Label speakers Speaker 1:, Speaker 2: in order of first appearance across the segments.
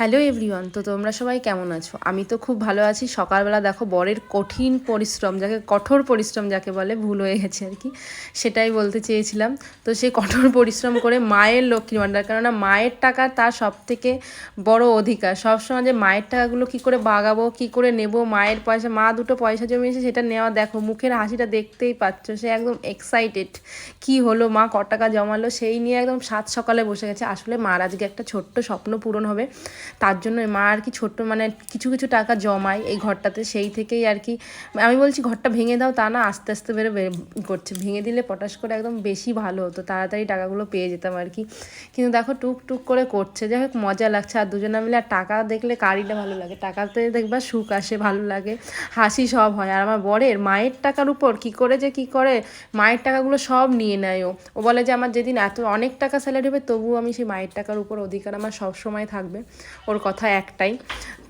Speaker 1: Hello everyone তো তোমরা সবাই কেমন আছো? আমি তো খুব ভালো আছি। সকালবেলা দেখো বরের কঠিন পরিশ্রম, যাকে কঠোর পরিশ্রম যাকে বলে, ভুল হয়ে গেছে আর কি, সেটাই বলতে চেয়েছিলাম। তো সে কঠোর পরিশ্রম করে মায়ের লক্ষ্মী ভাণ্ডার, কেননা মায়ের টাকা তার সব থেকে বড় অধিকার। সবসময় যে মায়ের টাকাগুলো কী করে বাগাবো, কী করে নেব, মায়ের পয়সা, মা দুটো পয়সা জমিয়েছে, সেটা নেওয়া দেখো, মুখের হাসিটা দেখতেই পাচ্ছ, সে একদম এক্সাইটেড কি হলো, মা ক টাকা জমালো, সেই নিয়ে একদম সাত সকালে বসে গেছে। আসলে মার আজকে একটা ছোট্ট স্বপ্ন পূরণ হবে। তার জন্য মা আর কি ছোট্ট মানে কিছু কিছু টাকা জমায় এই ঘরটাতে। সেই থেকেই আর কি, আমি বলছি ঘরটা ভেঙে দাও তা না, আস্তে আস্তে বেরো বের করছে। ভেঙে দিলে পটাশ করে একদম বেশি ভালো হতো, তাড়াতাড়ি টাকাগুলো পেয়ে যেতাম আর কি। কিন্তু দেখো টুক টুক করে করছে, যাই হোক মজা লাগছে। আর দুজনে মিলে আর টাকা দেখলে কারিটা ভালো লাগে, টাকাতে দেখবা সুখ আসে, ভালো লাগে, হাসি সব হয়। আর আমার বরের মায়ের টাকার উপর কি করে যে কি করে, মায়ের টাকাগুলো সব নিয়ে নেয় ও। ও বলে যে আমার যেদিন এত, অনেক টাকা স্যালারি হবে, তবুও আমি সেই মায়ের টাকার উপর অধিকার আমার সব সময় থাকবে। ওর কথা একটাই।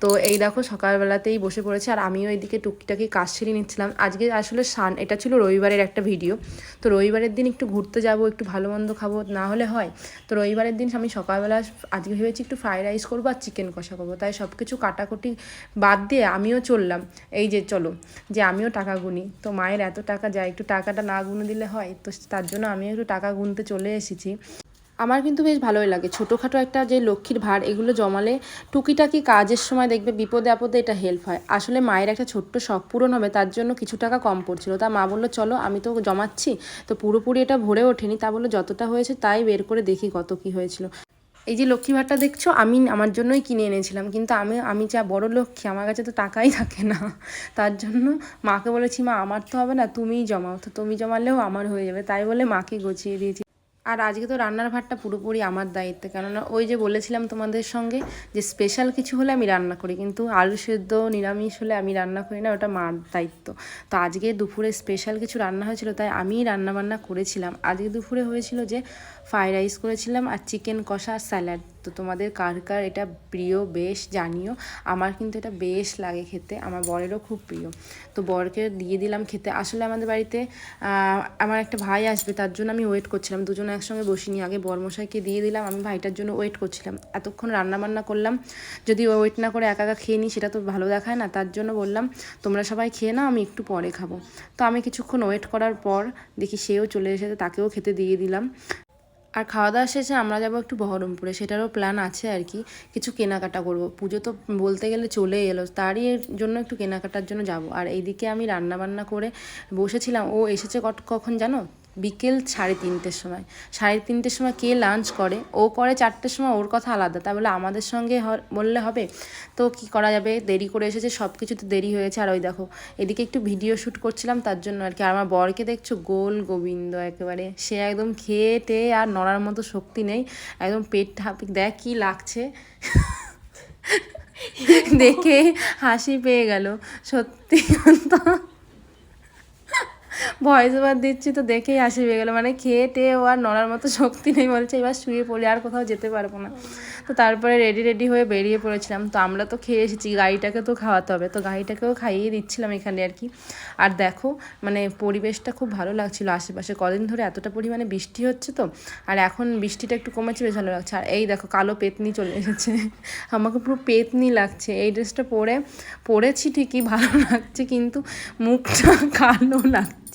Speaker 1: তো এই দেখো সকালবেলাতেই বসে পড়েছে আর আমিও এইদিকে টুকিটাকি কাজ সেরে নিচ্ছিলাম। আজকে আসলে সান এটা ছিল রবিবারের একটা ভিডিও। তো রবিবারের দিন একটু ঘুরতে যাব, একটু ভালো মন্দ খাব, না হলে হয়। তো রবিবারের দিন আমি সকালবেলা আজকে ভেবেছি একটু ফ্রাইড রাইস করব আর চিকেন কষা করব। তাই সব কিছু কাটাকুটি বাদ দিয়ে আমিও চললাম। এই যে চলো, যে আমিও টাকা গুনি। তো মায়ের এত টাকা যায়, একটু টাকাটা না গুনে দিলে হয়। তো তার জন্য আমিও একটু টাকা গুনতে চলে এসেছি। আমার কিন্তু বেশ ভালোই লাগে। ছোটোখাটো একটা যে লক্ষ্মীর ভার, এগুলো জমালে টুকিটাকি কাজের সময় দেখবে বিপদে আপদে এটা হেল্প হয়। আসলে মায়ের একটা ছোট্ট শখ পূরণ হবে, তার জন্য কিছু টাকা কম পড়ছিল। তা মা বলল, চলো, আমি তো জমাচ্ছি। তো পুরোপুরি এটা ভরে ওঠেনি। তা বলল, যতটা হয়েছে তাই বের করে দেখি কত কি হয়েছিল। এই যে লক্ষ্মী ভাতটা দেখছ, আমি আমার জন্যই কিনে এনেছিলাম। কিন্তু আমি আমি যা বড় লক্ষ্মী, আমার কাছে তো টাকাই থাকে না। তার জন্য মাকে বলেছি, মা, আমার তো হবে না, তুমিই জমাও। তো তুমি জমালেও আমার হয়ে যাবে। তাই বলে মাকে গছিয়ে দিয়েছি। আর আজকে তো রান্নার ভাতটা পুরোপুরি আমার দায়িত্ব। কেননা ওই যে বলেছিলাম তোমাদের সঙ্গে যে স্পেশাল কিছু হলে আমি রান্না করি, কিন্তু আলু সেদ্ধ, নিরামিষ হলে আমি রান্না করি না, ওটা মার দায়িত্ব। তো আজকে দুপুরে স্পেশাল কিছু রান্না হয়েছিল, তাই আমিই রান্না বান্না করেছিলাম। আজকে দুপুরে হয়েছিল যে ফ্রাইড রাইস করেছিলাম আর চিকেন কষা আর স্যালাড তো তোমাদের কার কার এটা প্রিয় বেশ জানিও। আমার কিন্তু এটা বেশ লাগে খেতে, আমার বরেরও খুব প্রিয়। তো বরকে দিয়ে দিলাম খেতে। আসলে আমাদের বাড়িতে আমার একটা ভাই আসবে, তার জন্য আমি ওয়েট করছিলাম। দুজন একসঙ্গে বসিনি। আগে বরমশাইকে দিয়ে দিলাম, আমি ভাইটার জন্য ওয়েট করছিলাম। এতক্ষণ রান্নাবান্না করলাম, যদি ওয়েট না করে একা একা খেয়ে নিই সেটা তো ভালো দেখায় না। তার জন্য বললাম, তোমরা সবাই খেয়ে নাও, আমি একটু পরে খাব। তো আমি কিছুক্ষণ ওয়েট করার পর দেখি সেও চলে এসেছে, তাকেও খেতে দিয়ে দিলাম। আর খাওয়া দাওয়া শেষে আমরা যাব একটু বহরমপুরে। সেটারও প্ল্যান আছে আর কি, কিছু কেনাকাটা করব। পুজো তো বলতে গেলে চলে এলো, তারই জন্য একটু কেনাকাটার জন্য যাব। আর এইদিকে আমি রান্না বান্না করে বসেছিলাম। ও এসেছে কখন জানো? বিকেল সাড়ে তিনটের সময়। সাড়ে তিনটের সময় কে লাঞ্চ করে? ও করে চারটের সময় ওর কথা আলাদা। তা বলে আমাদের সঙ্গে বললে হবে? তো কি করা যাবে? দেরি করে এসেছে সব কিছুতে দেরি হয়েছে আর ওই দেখো এদিকে একটু ভিডিও শ্যুট করছিলাম তার জন্য আর কি। আর আমার বরকে দেখছ? গোল গোবিন্দ একেবারে। সে একদম খেয়ে টেয়ে আর নড়ার মতো শক্তি নেই। একদম পেট হাপিক দেখ কী লাগছে। দেখে হাসি পেয়ে গেল। সত্যি তো ভয়েস ওভার দিচ্ছি তো দেখেই হাসি পেয়ে গেলো। মানে খেয়ে টেয়ে ও আর নড়ার মতো শক্তি নেই বলছে, এবার শুয়ে পড়ে আর কোথাও যেতে পারব না। তো তারপরে রেডি রেডি হয়ে বেরিয়ে পড়েছিলাম। তো আমরা তো খেয়ে এসেছি, গাড়িটাকে তো খাওয়াতে হবে। তো গাড়িটাকেও খাইয়ে দিচ্ছিলাম এখানে আর কি। আর দেখো মানে পরিবেশটা খুব ভালো লাগছিল আশেপাশে। কদিন ধরে এতটা পরিমাণে বৃষ্টি হচ্ছে তো, আর এখন বৃষ্টিটা একটু কমেছে, বেশ ভালো লাগছে। আর এই দেখো, কালো পেতনি চলে এসেছে। আমাকে পুরো পেতনি লাগছে। এই ড্রেসটা পরে, পরেছি ঠিকই, ভালো লাগছে, কিন্তু মুখটা কালো লাগছে।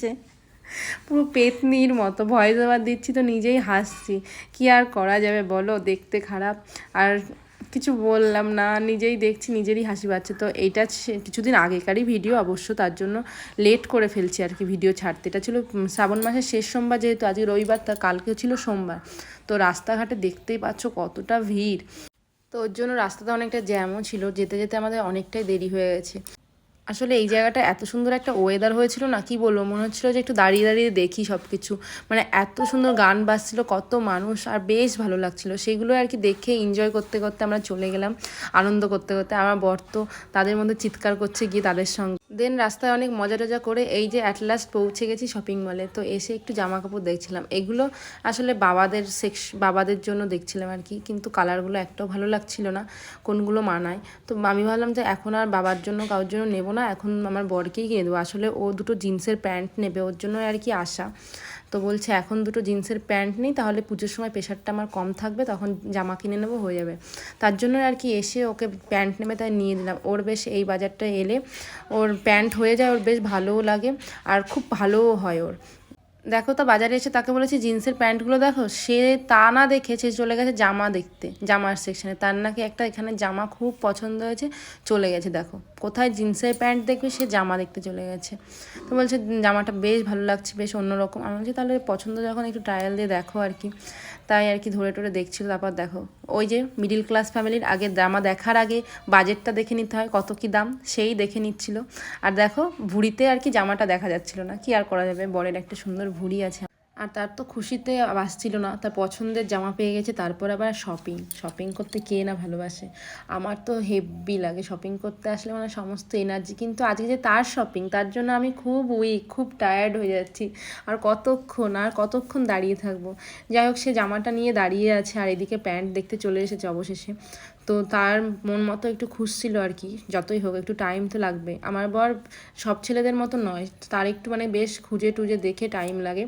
Speaker 1: পুরো পেতনির মতো ভয়েস ওভার দিচ্ছি তো নিজেই হাসছি। কি আর করা যাবে বলো? দেখতে খারাপ। আর কিছু বললাম না, নিজেই দেখছি নিজেরই হাসি পাচ্ছে। তো এইটা কিছুদিন আগেকারই ভিডিও, অবশ্য তার জন্য লেট করে ফেলছি আর কি ভিডিও ছাড়তে। এটা ছিল শ্রাবণ মাসের শেষ সোমবার যেহেতু, আজকে রবিবার তার কালকে ছিল সোমবার। তো রাস্তাঘাটে দেখতেই পাচ্ছ কতটা ভিড়। তো ওর জন্য রাস্তাতে অনেকটা জ্যামও ছিল, যেতে যেতে আমাদের অনেকটাই দেরি হয়ে গেছে। আসলে এই জায়গাটা এত সুন্দর একটা ওয়েদার হয়েছিল না, কি বলব? মনে হচ্ছিল যে একটু দাঁড়িয়ে দাঁড়িয়ে দেখি সব কিছু মানে এত সুন্দর গান বাজছিল, কত মানুষ, আর বেশ ভালো লাগছিল। সেগুলো আর কি দেখে এনজয় করতে করতে আমরা চলে গেলাম, আনন্দ করতে করতে। আমার বর তো তাদের মধ্যে চিৎকার করছে গিয়ে তাদের সঙ্গে। দেন রাস্তায় অনেক মজা টজা করে এই যে অ্যাট লাস্ট পৌঁছে গেছি শপিং মলে তো এসে একটু জামা কাপড় দেখছিলাম। এগুলো আসলে বাবাদের সেক্স বাবাদের জন্য দেখছিলাম আর কি, কিন্তু কালারগুলো একটাও ভালো লাগছিল না, কোনগুলো মানায়। তো আমি ভাবলাম যে এখন আর বাবার জন্য, কারোর জন্য নেব না, এখন আমার বরকেই কিনে দেবো। আসলে ও দুটো জিন্সের প্যান্ট নেবে, ওর জন্য আর কি আসা তো বলছে, এখন দুটো জিন্সের প্যান্ট নেই, তাহলে পুজোর সময় প্রেশারটা আমার কম থাকবে, তখন জামা কিনে নেব, হয়ে যাবে। তার জন্য আর কি এসে ওকে প্যান্ট নেবে, তাই নিয়ে দিলাম ওর বেশ এই বাজারটা এলে, ওর প্যান্ট হয়ে যায় ওর বেশ ভালোও লাগে আর খুব ভালোও হয় ওর। দেখো তো বাজারে এসে তাকে বলেছি, জিন্সের প্যান্টগুলো দেখো? সে তা না দেখে সে চলে গেছে জামা দেখতে, জামার সেকশনে তার নাকি একটা এখানে জামা খুব পছন্দ হয়েছে, চলে গেছে। দেখো, কোথায় জিন্সের প্যান্ট দেখবে সে জামা দেখতে চলে গেছে। তো বলছে, জামাটা বেশ ভালো লাগছে, বেশ অন্যরকম। আমি বলছি, তাহলে পছন্দ যখন একটু ট্রায়াল দিয়ে দেখো আর কি। তাই আর কি ধরে টরে দেখছিল। তারপর দেখো, ওই যে মিডিল ক্লাস ফ্যামিলির আগে জামা দেখার আগে বাজেটটা দেখে নিতে হয়, কত কি দাম, সেই দেখে নিচ্ছিল। আর দেখো, ভুড়িতে আর কি জামাটা দেখা যাচ্ছিল না, কি আর করা যাবে? বরের একটা সুন্দর ভুড়ি আছে আর তার তো খুশিতে আসছিল না। তার পছন্দের জামা পেয়ে গেছে, তারপর আবার শপিং শপিং করতে কে না ভালোবাসে? আমার তো হেভি লাগে শপিং করতে আসলে মানে সমস্ত এনার্জি কিন্তু আজকে যে তার শপিং তার জন্য আমি খুব উইক খুব টায়ার্ড হয়ে যাচ্ছি। আর কতক্ষণ আর কতক্ষণ দাঁড়িয়ে থাকব? যাই হোক, সে জামাটা নিয়ে দাঁড়িয়ে আছে আর এদিকে প্যান্ট দেখতে চলে এসেছে অবশেষে। তো তার মন মতো একটু খুঁজছিল আর কি, যতই হোক, একটু টাইম তো লাগবে। আমার বর সব ছেলেদের মতো নয়, তার একটু মানে বেশ খুঁজে টুজে দেখে টাইম লাগে।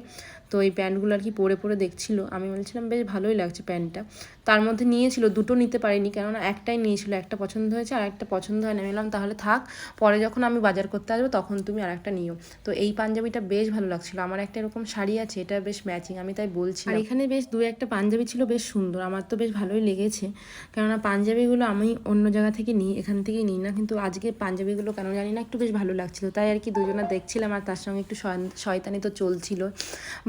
Speaker 1: তো এই প্যান্টগুলো আর কি পরে পরে দেখছিল। আমি বলছিলাম, বেশ ভালোই লাগছে প্যান্টটা। তার মধ্যে নিয়েছিল, দুটো নিতে পারিনি, কেননা একটাই নিয়েছিল, একটা পছন্দ হয়েছে আর একটা পছন্দ হয় না আমি বললাম, তাহলে থাক, পরে যখন আমি বাজার করতে আসব, তখন তুমি আর একটা নিও। তো এই পাঞ্জাবিটা বেশ ভালো লাগছিল। আমার একটা এরকম শাড়ি আছে, এটা বেশ ম্যাচিং, আমি তাই বলছি আর এখানে বেশ দু একটা পাঞ্জাবি ছিল, বেশ সুন্দর, আমার তো বেশ ভালোই লেগেছে। কেননা পাঞ্জাবিগুলো আমি অন্য জায়গা থেকে নিই, এখান থেকেই নিই না, কিন্তু আজকে পাঞ্জাবিগুলো কেন জানি না, একটু বেশ ভালো লাগছিল। তাই আর কি দুজনে দেখছিলাম আর তার সঙ্গে একটু শয়- শয়তানি তো চলছিল।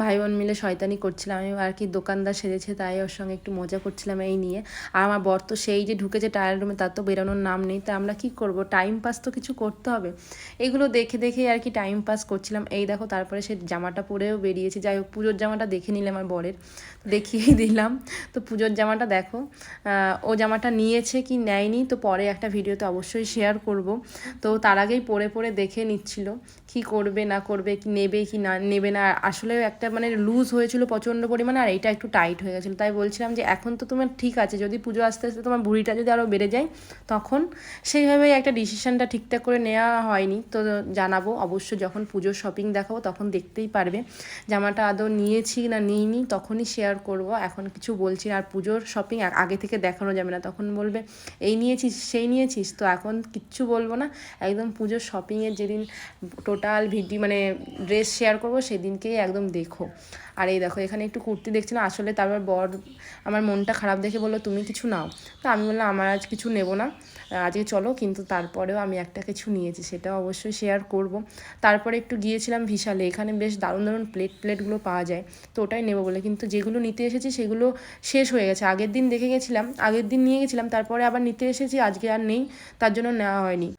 Speaker 1: ভাই বোন মিলে শয়তানি করছিলাম। আমি আর কি দোকানদার সেজেছে, তাই ওর সঙ্গে একটু মজা করছিলাম এই নিয়ে। আর আমার বর তো সেই যে ঢুকেছে টায়ার রুমে তার তো বেরোনোর নাম নেই। তা আমরা কি করব? টাইম পাস তো কিছু করতে হবে। এগুলো দেখে দেখে আর কি টাইম পাস করছিলাম। এই দেখো, তারপরে সে জামাটা পরেও বেরিয়েছে। যাই হোক, পুজোর জামাটা দেখে নিলাম আমার বরের। দেখিয়েই দিলাম। তো পুজোর জামাটা দেখো ও জামাটা নিয়েছে কি নেয়নি? তো পরে একটা ভিডিওতে অবশ্যই শেয়ার করব। তো তার আগেই পরে পরে দেখে নিচ্ছিল। কি করবে, না করবে, কি নেবে, কি না নেবে না। আসলে একটা মানে লুজ হয়েছিল প্রচণ্ড পরিমাণে, আর এইটা একটু টাইট হয়ে গেছিল। তাই বলছিলাম যে, এখন তো তোমার ঠিক আছে, যদি পুজো আস্তে আস্তে তোমার ভুঁড়িটা যদি আরও বেড়ে যায়, তখন সেইভাবেই একটা ডিসিশনটা ঠিকঠাক করে নেওয়া হয়নি। তো জানাব, অবশ্য যখন পুজোর শপিং দেখাবো, তখন দেখতেই পারবে। জামাটা আদৌ নিয়েছি না নিইনি, তখনই শেয়ার করব। এখন কিছু বলছি। আর পুজোর শপিং আগে থেকে দেখানো যাবে না। তখন বলবে, এই নিয়েছিস, সেই নিয়েছিস? তো এখন কিচ্ছু বলব না। একদম পুজোর শপিংয়ের যেদিন টোটাল ভিডিও মানে ড্রেস শেয়ার করব, সেদিনকেই একদম দেখো। আর এই দেখো, এখানে একটু কুর্তি দেখছিলাম আসলে তারপর বর আমার মনটা খারাপ দেখে বলল, তুমি কিছু নাও। তো আমি বললাম, আমার আজ কিছু নেব না, আজকে চলো। কিন্তু তারপরেও আমি একটা কিছু নিয়েছি সেটাও অবশ্যই শেয়ার করব। তারপরে একটু গিয়েছিলাম বিশালে এখানে বেশ দারুণ দারুণ প্লেট প্লেটগুলো পাওয়া যায়, তো ওটাই নেব বলে। কিন্তু যেগুলো নিতে এসেছি, সেগুলো শেষ হয়ে গেছে। আগের দিন দেখে গেছিলাম, আগের দিন নিয়ে গেছিলাম, তারপরে আবার নিতে এসেছি, আজকে আর নেই, তার জন্য নেওয়া হয়নি।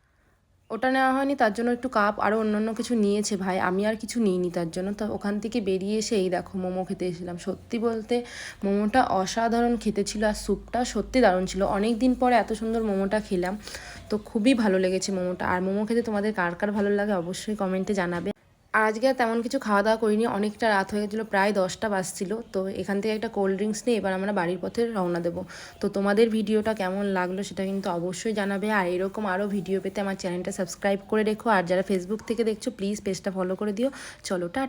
Speaker 1: ওটা নেওয়া হয়নি, তার জন্য একটু কাপ আরও অন্যান্য কিছু নিয়েছে ভাই। আমি আর কিছু নিইনি তার জন্য। তো ওখান থেকে বেরিয়ে এসে এই দেখো মোমো খেতে এসেছিলাম। সত্যি বলতে মোমোটা অসাধারণ খেতে ছিল আর স্যুপটা সত্যি দারুণ ছিল। অনেক দিন পরে এত সুন্দর মোমোটা খেলাম। তো খুবই ভালো লেগেছে মোমোটা। আর মোমো খেতে তোমাদের কার কার ভালো লাগে অবশ্যই কমেন্টে জানাবে। আজকে আর তেমন কিছু খাওয়া দাওয়া করিনি। অনেকটা রাত হয়ে গেছিল, প্রায় দশটা বাজছিল। তো এখান থেকে একটা কোল্ড ড্রিঙ্কস নিয়ে এবার আমরা বাড়ির পথে রওনা দেবো। তো তোমাদের ভিডিওটা কেমন লাগল সেটা কিন্তু অবশ্যই জানাবে। আর এরকম আরও ভিডিও পেতে আমার চ্যানেলটা সাবস্ক্রাইব করে রেখো। আর যারা ফেসবুক থেকে দেখছ প্লিজ পেজটা ফলো করে দিও। চলো, টাটা।